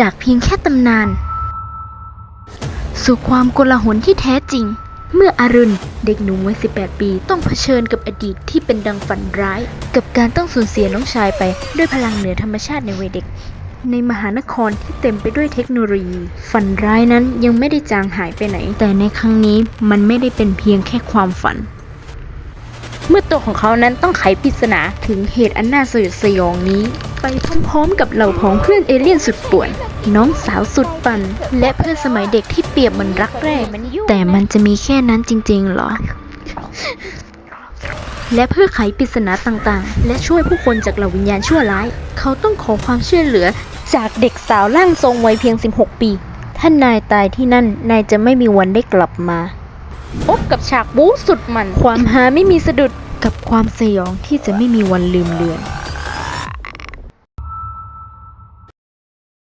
จากเพียงแค่ตำนาน สู่ความโกลาหลที่แท้จริง เมื่ออารุณเด็กหนุ่มวัย 18 ปีต้องเผชิญกับอดีตที่เป็นดังฝันร้าย กับการต้องสูญเสียน้องชายไปด้วยพลังเหนือธรรมชาติในวัยเด็ก ในมหานครที่เต็มไปด้วยเทคโนโลยี ฝันร้ายนั้นยังไม่ได้จางหายไปไหน แต่ในครั้งนี้มันไม่ได้เป็นเพียงแค่ความฝันเมื่อตัวของเขานั้นต้องไขปริศนาถึงเหตุอันน่าสยดสยองนี้ ไปพร้อมๆ กับเหล่าพ้องเพื่อนเอเลี่ยนสุดป่วน น้องสาวสุดปั่นและเพื่อนสมัยเด็กที่เปรียบเหมือนรักแรก แต่มันจะมีแค่นั้นจริงๆเหรอ และเพื่อไขปริศนาต่างๆ และช่วยผู้คนจากเหล่าวิญญาณชั่วร้าย เขาต้องขอความช่วยเหลือจากเด็กสาวร่างทรงวัยเพียง 16 ปี ถ้านายตายที่นั่น นายจะไม่มีวันได้กลับมาพบกับฉากบู๊สุดมัน ความหาไม่มีสะดุด กับความสยองที่จะไม่มีวันลืมเลือน